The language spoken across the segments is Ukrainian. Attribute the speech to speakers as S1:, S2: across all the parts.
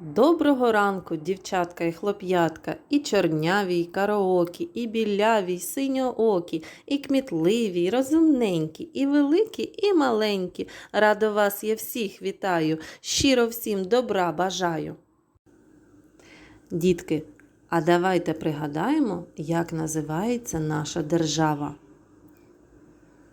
S1: Доброго ранку, дівчатка і хлоп'ятка, і чорняві, і караокі, і біляві, і синьоокі, і кмітливі, і розумненькі, і великі, і маленькі. Радо вас я всіх вітаю, щиро всім добра бажаю. Дітки, а давайте пригадаємо, як називається наша держава.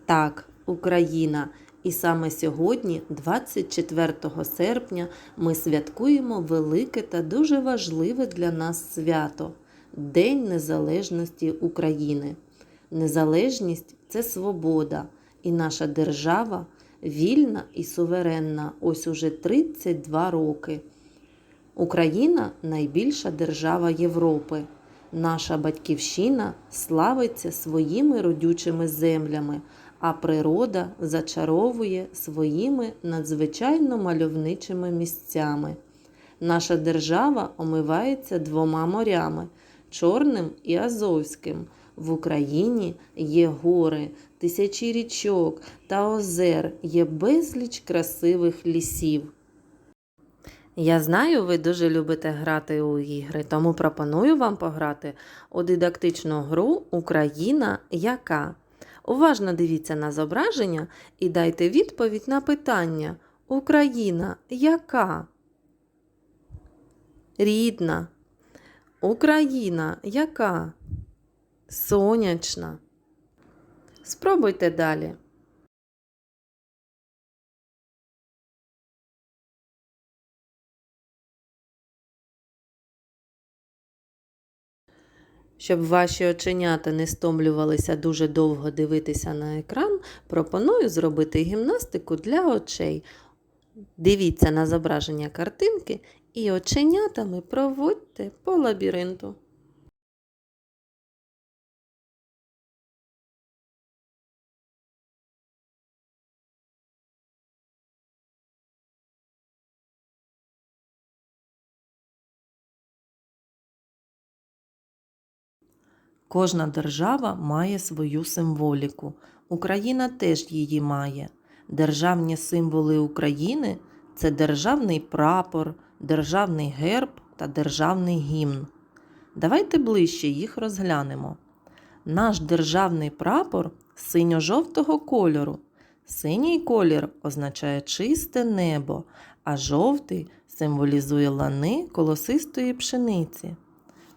S1: Так, Україна. І саме сьогодні, 24 серпня, ми святкуємо велике та дуже важливе для нас свято День Незалежності України. Незалежність це свобода, і наша держава вільна і суверенна ось уже 32 роки. Україна найбільша держава Європи. Наша батьківщина славиться своїми родючими землями, а природа зачаровує своїми надзвичайно мальовничими місцями. Наша держава омивається двома морями Чорним і Азовським. В Україні є гори, тисячі річок та озер, є безліч красивих лісів. Я знаю, ви дуже любите грати у ігри, тому пропоную вам пограти у дидактичну гру Україна яка. Уважно дивіться на зображення і дайте відповідь на питання Україна яка? Рідна. Україна яка? Сонячна. Спробуйте далі. Щоб ваші оченята не стомлювалися дуже довго дивитися на екран, пропоную зробити гімнастику для очей. Дивіться на зображення картинки і оченятами проводьте по лабіринту. Кожна держава має свою символіку. Україна теж її має. Державні символи України це державний прапор, державний герб та державний гімн. Давайте ближче їх розглянемо. Наш державний прапор синьо-жовтого кольору. Синій колір означає чисте небо, а жовтий символізує лани колосистої пшениці.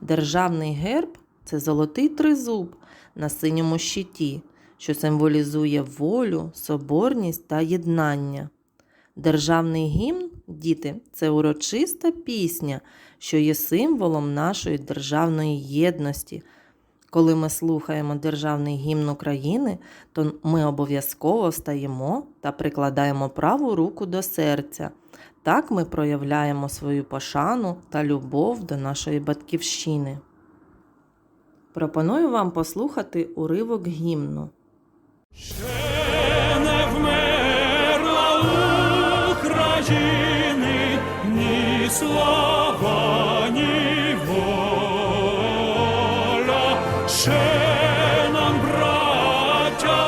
S1: Державний герб це золотий тризуб на синьому щиті, що символізує волю, соборність та єднання. Державний гімн, діти, це урочиста пісня, що є символом нашої державної єдності. Коли ми слухаємо державний гімн України, то ми обов'язково встаємо та прикладаємо праву руку до серця. Так ми проявляємо свою пошану та любов до нашої батьківщини. Пропоную вам послухати уривок гімну.
S2: Ще не вмерла України ні слава, ні воля. Ще нам, браття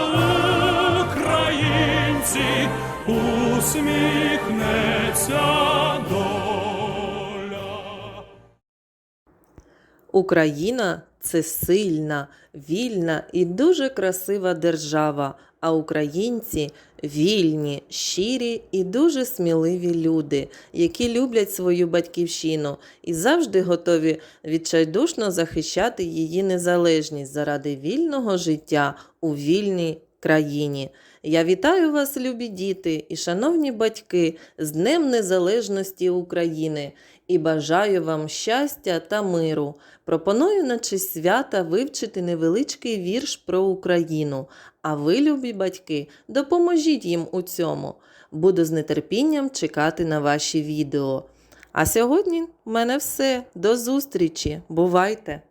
S2: українці,
S1: Україна це сильна, вільна і дуже красива держава, а українці вільні, щирі і дуже сміливі люди, які люблять свою батьківщину і завжди готові відчайдушно захищати її незалежність заради вільного життя у вільній країні. Я вітаю вас, любі діти і шановні батьки, з Днем Незалежності України і бажаю вам щастя та миру. Пропоную на честь свята вивчити невеличкий вірш про Україну. А ви, любі батьки, допоможіть їм у цьому. Буду з нетерпінням чекати на ваші відео. А сьогодні в мене все. До зустрічі! Бувайте!